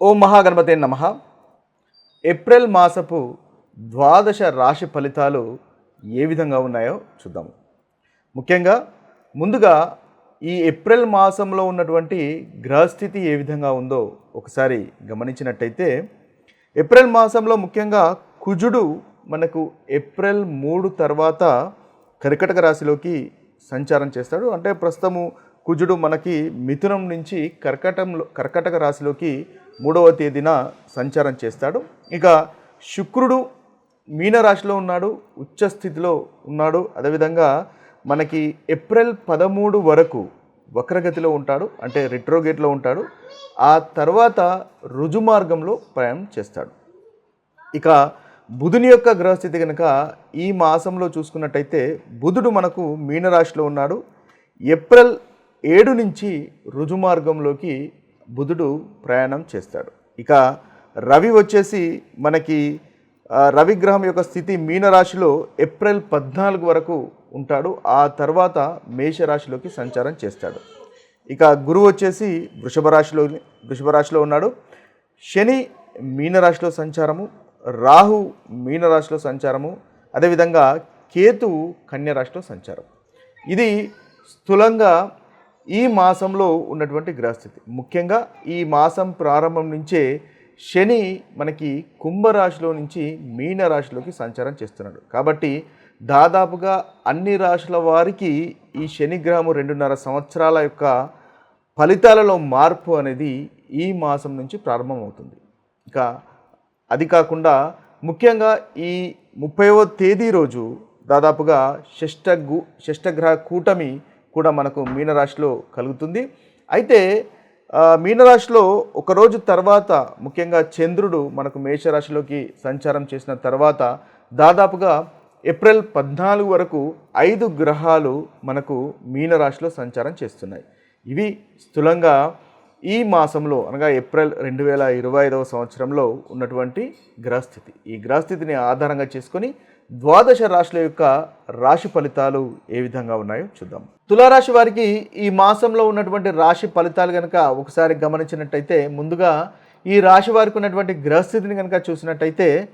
ఓం మహాగణపతే నమ. ఏప్రిల్ మాసపు ద్వాదశ రాశి ఫలితాలు ఏ విధంగా ఉన్నాయో చూద్దాము ముఖ్యంగా ముందుగా ఈ ఏప్రిల్ మాసంలో ఉన్నటువంటి గ్రహస్థితి ఏ విధంగా ఉందో ఒకసారి గమనించినట్టయితే ఏప్రిల్ మాసంలో ముఖ్యంగా కుజుడు మనకు ఏప్రిల్ మూడు తర్వాత కర్కటక రాశిలోకి సంచారం చేస్తాడు. అంటే ప్రస్తుతము కుజుడు మనకి మిథునం నుంచి కర్కటంలో కర్కటక రాశిలోకి మూడవ తేదీన సంచారం చేస్తాడు. ఇక శుక్రుడు మీనరాశిలో ఉన్నాడు ఉచ్చ స్థితిలో ఉన్నాడు. అదేవిధంగా మనకి ఏప్రిల్ పదమూడు వరకు వక్రగతిలో ఉంటాడు అంటే రిట్రోగేట్లో ఉంటాడు. ఆ తర్వాత రుజుమార్గంలో ప్రయాణం చేస్తాడు. ఇక బుధుని యొక్క గ్రహస్థితి కనుక ఈ మాసంలో చూసుకున్నట్టయితే బుధుడు మనకు మీనరాశిలో ఉన్నాడు. ఏప్రిల్ ఏడు నుంచి రుజుమార్గంలోకి బుధుడు ప్రయాణం చేస్తాడు. ఇక రవి వచ్చేసి మనకి రవిగ్రహం యొక్క స్థితి మీనరాశిలో ఏప్రిల్ పద్నాలుగు వరకు ఉంటాడు. ఆ తర్వాత మేషరాశిలోకి సంచారం చేస్తాడు. ఇక గురువు వచ్చేసి వృషభ రాశిలో వృషభ రాశిలో ఉన్నాడు. శని మీనరాశిలో సంచారము రాహు మీనరాశిలో సంచారము అదేవిధంగా కేతువు కన్యరాశిలో సంచారం. ఇది స్థూలంగా ఈ మాసంలో ఉన్నటువంటి గ్రహస్థితి. ముఖ్యంగా ఈ మాసం ప్రారంభం నుంచే శని మనకి కుంభరాశిలో నుంచి మీన రాశిలోకి సంచారం చేస్తున్నాడు. కాబట్టి దాదాపుగా అన్ని రాశుల వారికి ఈ శనిగ్రహము రెండున్నర సంవత్సరాల యొక్క ఫలితాలలో మార్పు అనేది ఈ మాసం నుంచి ప్రారంభమవుతుంది. ఇక అది కాకుండా ముఖ్యంగా ఈ ముప్పైవ తేదీ రోజు దాదాపుగా షష్ఠ గు షష్ఠగ్రహ కూటమి కూడా మనకు మీనరాశిలో కలుగుతుంది. అయితే మీనరాశిలో ఒకరోజు తర్వాత ముఖ్యంగా చంద్రుడు మనకు మేషరాశిలోకి సంచారం చేసిన తర్వాత దాదాపుగా ఏప్రిల్ పద్నాలుగు వరకు ఐదు గ్రహాలు మనకు మీనరాశిలో సంచారం చేస్తున్నాయి. ఇవి స్థూలంగా ఈ మాసంలో అనగా ఏప్రిల్ రెండు వేల ఇరవై ఐదవ సంవత్సరంలో ఉన్నటువంటి గ్రహస్థితి. ఈ గ్రహస్థితిని ఆధారంగా చేసుకొని ద్వాదశ రాశుల యొక్క రాశి ఫలితాలు ఏ విధంగా ఉన్నాయో చూద్దాం. తులారాశి వారికి ఈ మాసంలో ఉన్నటువంటి రాశి ఫలితాలు కనుక ఒకసారి గమనించినట్టయితే ముందుగా ఈ రాశి వారికి ఉన్నటువంటి గ్రహస్థితిని కనుక చూసినట్టయితే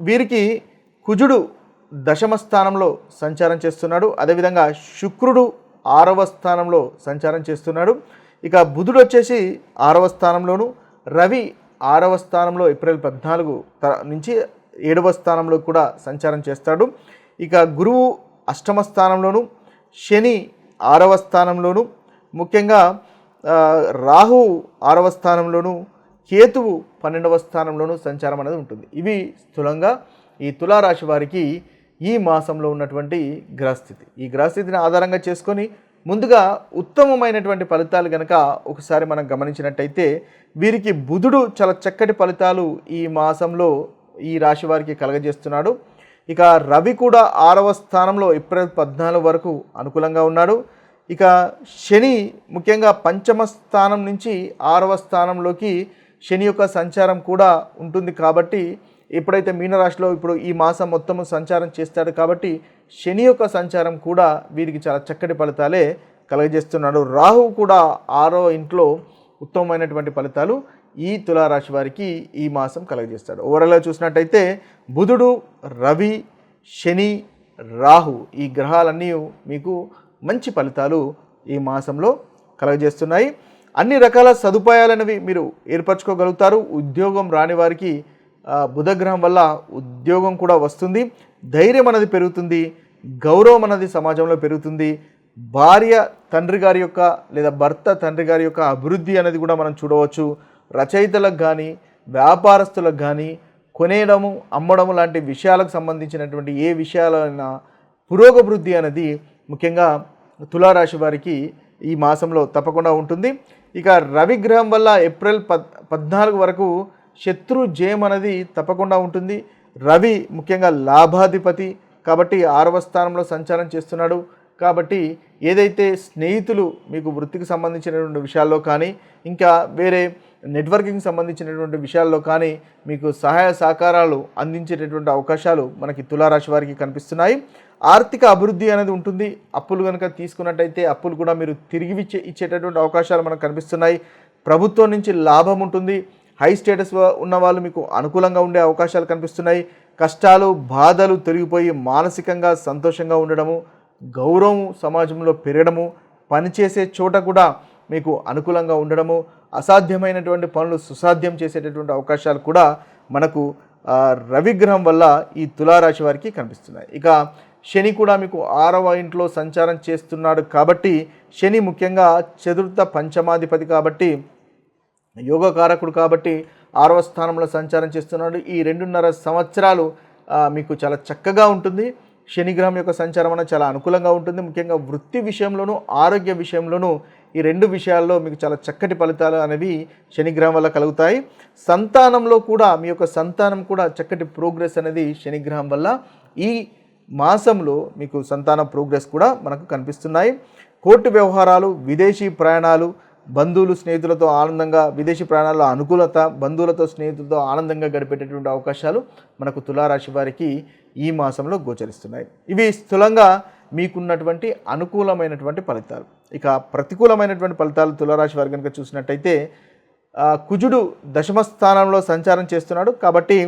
వీరికి కుజుడు దశమ స్థానంలో సంచారం చేస్తున్నాడు. అదేవిధంగా శుక్రుడు ఆరవ స్థానంలో సంచారం చేస్తున్నాడు. ఇక బుధుడు వచ్చేసి ఆరవ స్థానంలోను రవి ఆరవ స్థానంలో ఏప్రిల్ పద్నాలుగు త- నుంచి ఏడవ స్థానంలో కూడా సంచారం చేస్తాడు. ఇక గురువు అష్టమ స్థానంలోను శని ఆరవ స్థానంలోను ముఖ్యంగా రాహు ఆరవ స్థానంలోను కేతువు పన్నెండవ స్థానంలోనూ సంచారం అనేది ఉంటుంది. ఇవి స్థూలంగా ఈ తులారాశి వారికి ఈ మాసంలో ఉన్నటువంటి గ్రహస్థితి. ఈ గ్రహస్థితిని ఆధారంగా చేసుకొని ముందుగా ఉత్తమమైనటువంటి ఫలితాలు కనుక ఒకసారి మనం గమనించినట్టయితే వీరికి బుధుడు చాలా చక్కటి ఫలితాలు ఈ మాసంలో ఈ రాశి వారికి కలగజేస్తున్నాడు. ఇక రవి కూడా ఆరవ స్థానంలో ఏప్రిల్ పద్నాలుగు వరకు అనుకూలంగా ఉన్నాడు. ఇక శని ముఖ్యంగా పంచమ స్థానం నుంచి ఆరవ స్థానంలోకి శని యొక్క సంచారం కూడా ఉంటుంది కాబట్టి ఎప్పుడైతే మీనరాశిలో ఇప్పుడు ఈ మాసం మొత్తము సంచారం చేస్తాడు కాబట్టి శని యొక్క సంచారం కూడా వీరికి చాలా చక్కటి ఫలితాలే కలగజేస్తున్నాడు. రాహు కూడా ఆరో ఇంట్లో ఉత్తమమైనటువంటి ఫలితాలు. ఈ తులారాశి వారికి ఈ మాసం కలగజేస్తాడు. ఓవరాల్గా చూసినట్టయితే బుధుడు రవి శని రాహు ఈ గ్రహాలన్నీ మీకు మంచి ఫలితాలు ఈ మాసంలో కలగజేస్తున్నాయి. అన్ని రకాల సదుపాయాలనేవి మీరు ఏర్పరచుకోగలుగుతారు. ఉద్యోగం రాని వారికి బుధగ్రహం వల్ల ఉద్యోగం కూడా వస్తుంది. ధైర్యం అనేది పెరుగుతుంది. గౌరవం అనేది సమాజంలో పెరుగుతుంది. భార్య తండ్రి గారి యొక్క లేదా భర్త తండ్రి గారి యొక్క అభివృద్ధి అనేది కూడా మనం చూడవచ్చు. రచయితలకు కానీ వ్యాపారస్తులకు కానీ కొనేయడము అమ్మడము లాంటి విషయాలకు సంబంధించినటువంటి ఏ విషయాలైనా పురోగవృద్ధి అనేది ముఖ్యంగా తులారాశి వారికి ఈ మాసంలో తప్పకుండా ఉంటుంది. ఇక రవి గ్రహం వల్ల ఏప్రిల్ పద్ పద్నాలుగు వరకు శత్రు జయం అనేది తప్పకుండా ఉంటుంది. రవి ముఖ్యంగా లాభాధిపతి కాబట్టి ఆరవ స్థానంలో సంచారం చేస్తున్నాడు. కాబట్టి ఏదైతే స్నేహితులు మీకు వృత్తికి సంబంధించినటువంటి విషయాల్లో కానీ ఇంకా వేరే నెట్వర్కింగ్ సంబంధించినటువంటి విషయాల్లో కానీ మీకు సహాయ సహకారాలు అందించేటటువంటి అవకాశాలు మనకి తులారాశి వారికి కనిపిస్తున్నాయి. ఆర్థిక అభివృద్ధి అనేది ఉంటుంది. అప్పులు కనుక తీసుకున్నట్టయితే అప్పులు కూడా మీరు తిరిగి ఇచ్చే ఇచ్చేటటువంటి అవకాశాలు మనకు కనిపిస్తున్నాయి. ప్రభుత్వం నుంచి లాభం ఉంటుంది. హై స్టేటస్ ఉన్న వాళ్ళు మీకు అనుకూలంగా ఉండే అవకాశాలు కనిపిస్తున్నాయి. కష్టాలు బాధలు తొలగిపోయి మానసికంగా సంతోషంగా ఉండడము గౌరవం సమాజంలో పెరగడము పనిచేసే చోట కూడా మీకు అనుకూలంగా ఉండడము అసాధ్యమైనటువంటి పనులు సుసాధ్యం చేసేటటువంటి అవకాశాలు కూడా మనకు రవిగ్రహం వల్ల ఈ తులారాశి వారికి కనిపిస్తున్నాయి. ఇక శని కూడా మీకు ఆరవ ఇంట్లో సంచారం చేస్తున్నాడు కాబట్టి శని ముఖ్యంగా చతుర్థ పంచమాధిపతి కాబట్టి యోగకారకుడు కాబట్టి ఆరవ స్థానంలో సంచారం చేస్తున్నాడు. ఈ రెండున్నర సంవత్సరాలు మీకు చాలా చక్కగా ఉంటుంది. శనిగ్రహం యొక్క సంచారం అనేది చాలా అనుకూలంగా ఉంటుంది. ముఖ్యంగా వృత్తి విషయంలోనూ ఆరోగ్య విషయంలోనూ ఈ రెండు విషయాల్లో మీకు చాలా చక్కటి ఫలితాలు అనేవి శనిగ్రహం వల్ల కలుగుతాయి. సంతానంలో కూడా మీ యొక్క సంతానం కూడా చక్కటి ప్రోగ్రెస్ అనేది శనిగ్రహం వల్ల. ఈ మాసంలో మీకు సంతాన ప్రోగ్రెస్ కూడా మనకు కనిపిస్తున్నాయి. కోర్టు వ్యవహారాలు విదేశీ ప్రయాణాలు బంధువులు స్నేహితులతో ఆనందంగా విదేశీ ప్రయాణాల్లో అనుకూలత బంధువులతో స్నేహితులతో ఆనందంగా గడిపేటటువంటి అవకాశాలు మనకు తులారాశి వారికి ఈ మాసంలో గోచరిస్తున్నాయి. ఇవి స్థూలంగా మీకున్నటువంటి అనుకూలమైనటువంటి ఫలితాలు. ఇక ప్రతికూలమైనటువంటి ఫలితాలు తులారాశి వారు కనుక చూసినట్టయితే కుజుడు దశమ స్థానంలో సంచారం చేస్తున్నాడు. కాబట్టి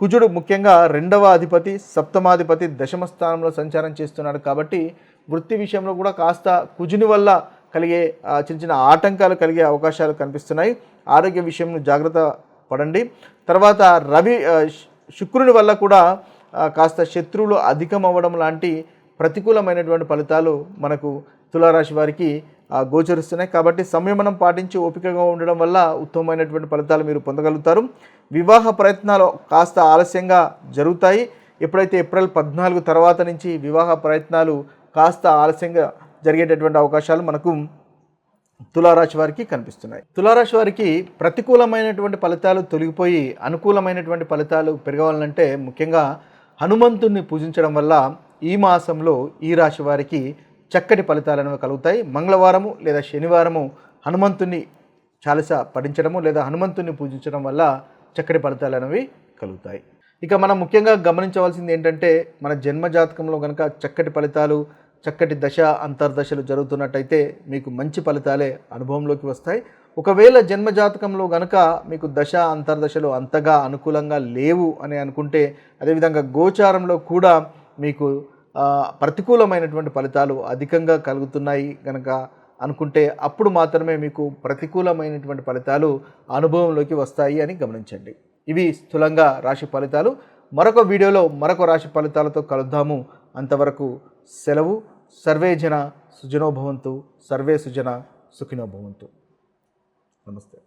కుజుడు ముఖ్యంగా రెండవ అధిపతి సప్తమాధిపతి దశమ స్థానంలో సంచారం చేస్తున్నాడు. కాబట్టి వృత్తి విషయంలో కూడా కాస్త కుజుని వల్ల కలిగే చిన్న చిన్న ఆటంకాలు కలిగే అవకాశాలు కనిపిస్తున్నాయి. ఆరోగ్య విషయంలో జాగ్రత్త పడండి. తర్వాత రవి శుక్రుని వల్ల కూడా కాస్త శత్రువులు అధికం అవ్వడం లాంటి ప్రతికూలమైనటువంటి ఫలితాలు మనకు తులారాశి వారికి గోచరిస్తున్నాయి. కాబట్టి సంయమనం పాటించి ఓపికగా ఉండడం వల్ల ఉత్తమమైనటువంటి ఫలితాలు మీరు పొందగలుగుతారు. వివాహ ప్రయత్నాలు కాస్త ఆలస్యంగా జరుగుతాయి. ఎప్పుడైతే ఏప్రిల్ పద్నాలుగు తర్వాత నుంచి వివాహ ప్రయత్నాలు కాస్త ఆలస్యంగా జరిగేటటువంటి అవకాశాలు మనకు తులారాశి వారికి కనిపిస్తున్నాయి. తులారాశి వారికి ప్రతికూలమైనటువంటి ఫలితాలు తొలగిపోయి అనుకూలమైనటువంటి ఫలితాలు పెరగవాలంటే ముఖ్యంగా హనుమంతుణ్ణి పూజించడం వల్ల ఈ మాసంలో ఈ రాశి వారికి చక్కటి ఫలితాలు అనేవి కలుగుతాయి. మంగళవారము లేదా శనివారము హనుమంతుణ్ణి చాలస పఠించడము లేదా హనుమంతుణ్ణి పూజించడం వల్ల చక్కటి ఫలితాలు అనేవి కలుగుతాయి. ఇక మనం ముఖ్యంగా గమనించవలసింది ఏంటంటే మన జన్మ జాతకంలో కనుక చక్కటి ఫలితాలు చక్కటి దశ అంతర్దశలు జరుగుతున్నట్టయితే మీకు మంచి ఫలితాలే అనుభవంలోకి వస్తాయి. ఒకవేళ జన్మ జాతకంలో కనుక మీకు దశ అంతర్దశలు అంతగా అనుకూలంగా లేవు అని అనుకుంటే అదేవిధంగా గోచారంలో కూడా మీకు ప్రతికూలమైనటువంటి ఫలితాలు అధికంగా కలుగుతున్నాయి కనుక అనుకుంటే అప్పుడు మాత్రమే మీకు ప్రతికూలమైనటువంటి ఫలితాలు అనుభవంలోకి వస్తాయి అని గమనించండి. ఇవి స్థూలంగా రాశి ఫలితాలు. మరొక వీడియోలో మరొక రాశి ఫలితాలతో కలుద్దాము. అంతవరకు సెలవు. సర్వే జన సుజనోభవంతు. సర్వే సుజన సుఖినోభవంతు. నమస్తే.